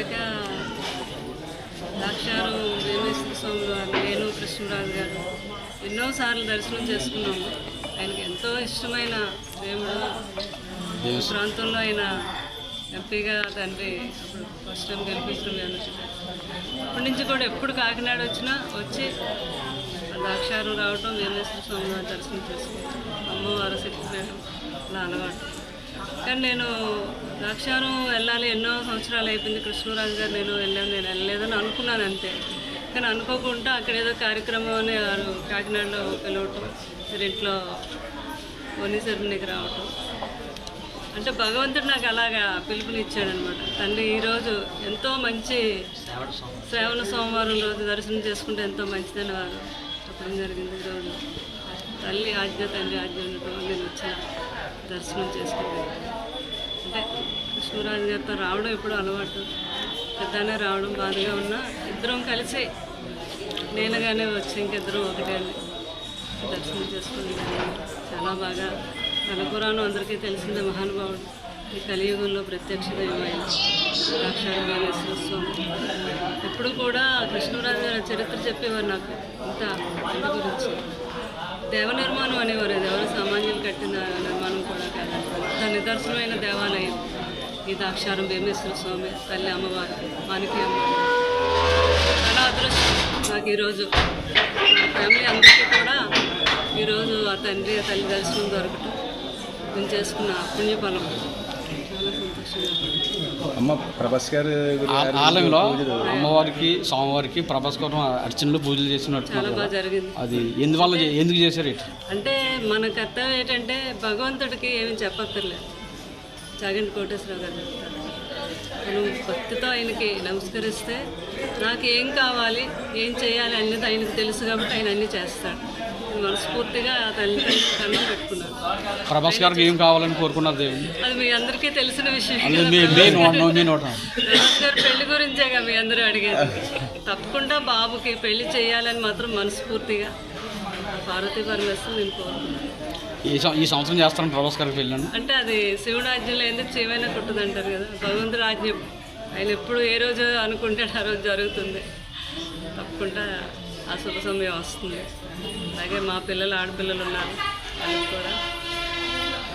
వచ్చాక ద్రాక్షారం వేమేశ్వర స్వామి వారు నేను కృష్ణరాజు గారు ఎన్నోసార్లు దర్శనం చేసుకున్నాము. ఆయనకి ఎంతో ఇష్టమైన దేవుడు ప్రాంతంలో ఆయన ఎంపీగా తండ్రి అప్పుడు ఫస్ట్ టైం గెలిపించడం అప్పటి నుంచి కూడా ఎప్పుడు కాకినాడ వచ్చినా వచ్చి ఆ ద్రాక్షారం రావటం వేమేశ్వర స్వామి వారి దర్శనం చేసుకుంటాం అమ్మవారు శక్తిపీఠం అలా అలవాటు. కానీ నేను ద్రాక్షారం వెళ్ళాలి. ఎన్నో సంవత్సరాలు అయిపోయింది కృష్ణరాజు గారు నేను వెళ్ళాను నేను వెళ్ళలేదని అనుకున్నాను అంతే. కానీ అనుకోకుండా అక్కడ ఏదో కార్యక్రమం అని వారు కాకినాడలో పిలవటం ఇంట్లో వని రావటం. అంటే భగవంతుడు నాకు అలాగా పిలుపునిచ్చాడనమాట. తండ్రి ఈరోజు ఎంతో మంచి శ్రావణ సోమవారం రోజు దర్శనం చేసుకుంటే ఎంతో మంచిదని వారు చెప్పడం జరిగింది. ఈరోజు తల్లి ఆజ్ఞ తండ్రి ఆజ్ఞ ఉండటం నేను వచ్చాను. దర్శనం చేసుకుంటాను అంటే కృష్ణరాజు గారితో రావడం ఎప్పుడు అలవాటు. పెద్దనే రావడం బాధగా ఉన్నా ఇద్దరం కలిసి నేనుగానే వచ్చి ఇంకిద్దరం ఒకటే దర్శనం చేసుకుని చాలా బాగా కనపురాణం అందరికీ తెలిసిందే మహానుభావుడు. ఈ కలియుగంలో ప్రత్యక్ష దైవమైన సాక్షాత్ స్వామి ఎప్పుడు కూడా కృష్ణరాజు గారి చరిత్ర చెప్పేవారు నాకు. ఇంత గురించి. దేవ నిర్మాణం అనేవారు. అది ఎవరు సామాన్యులు కట్టిన నిర్మాణం కూడా కాదు. అంత నిదర్శనమైన దేవాలయం. ఈ దాక్షారం భీమేశ్వర స్వామి తల్లి అమ్మవారు మానికి అమ్మవారు. చాలా అదృష్టం నాకు ఈరోజు మా ఫ్యామిలీ అందరికీ కూడా ఈరోజు ఆ తండ్రి తల్లి దర్శనం దొరకటం నేను చేసుకున్న పుణ్యఫలం. అమ్మ ప్రభాస్ గారు ఆ- ఆలయంలో అమ్మవారికి స్వామివారికి ప్రభాస్కరం అర్చనలు పూజలు చేసినట్టు చాలా బాగా జరిగింది. అది ఎందువల్ల ఎందుకు చేశారు ఇట్లా? అంటే మన కర్తవ్యం ఏంటంటే భగవంతుడికి ఏమి చెప్పక్కర్లేదు. చాగంటి కోటేశ్వరరావు గారు చెప్తారు. మనం భక్తితో ఆయనకి నమస్కరిస్తే నాకు ఏం కావాలి ఏం చేయాలి అన్నది ఆయనకు తెలుసు కాబట్టి ఆయన అన్నీ చేస్తాడు. మనస్ఫూర్తిగా ఆ తల్లి కన్నం పెట్టుకున్నాను. ప్రభాస్ గారికి ఏం కావాలని కోరుకున్నారు దేవుని అది మీ అందరికీ తెలిసిన విషయం. ప్రభాస్ గారు పెళ్ళి గురించేగా మీ అందరూ అడిగేది. తప్పకుండా బాబుకి పెళ్ళి చేయాలని మాత్రం మనస్ఫూర్తిగా పార్వతీ పరమేశ్వరం నేను కోరుకున్నాను ఈ సం- ఈ సంవత్సరం చేస్తాను ప్రభాస్ గారికి వెళ్ళాను. అంటే అది శివుడు ఆజ్ఞలో ఎందుకు చేయమైనా కుట్టదు అంటారు కదా భగవంతుడు ఆజ్ఞ. ఆయన ఎప్పుడు ఏ రోజు అనుకుంటే ఆ రోజు జరుగుతుంది. తప్పకుండా ఆ శుభ సమయం వస్తుంది. అలాగే మా పిల్లలు ఆడపిల్లలు ఉన్నారు. వాళ్ళకి కూడా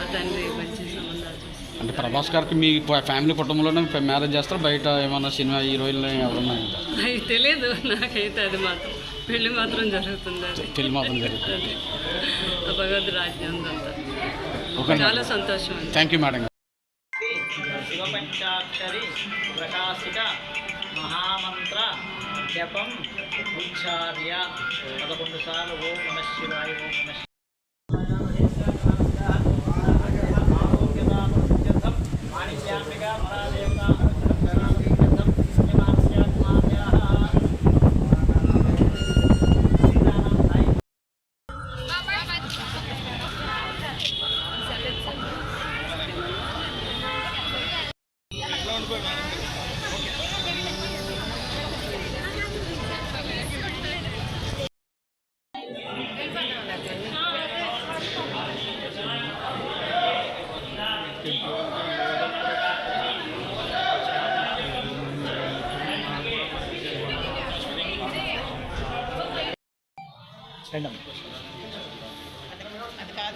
ఆ తండ్రి మంచి సంబంధాలు అంటే ప్రభాస్ గారికి మీ ప- ఫ్యామిలీ కుటుంబంలోనే ప- మ్యారేజ్ చేస్తారు బయట ఏమన్నా సినిమా హీరోయిన్లు ఎవరున్నా అవి తెలియదు నాకైతే అది మాత్రం. పెళ్ళి మాత్రం జరుగుతుంది అది పెళ్ళి మాత్రం జరుగుతుంది. ఉందంతా ఓకే చాలా సంతోషం థ్యాంక్ యూ మేడం శివపంచాక్షరి ప్రకాశిక మహామంత్ర జపం ఉచ్చార్య పదకొండు సార్లు ఓం నమ శివాయ ఓం నమ ரெண்டாம் அதுக்காக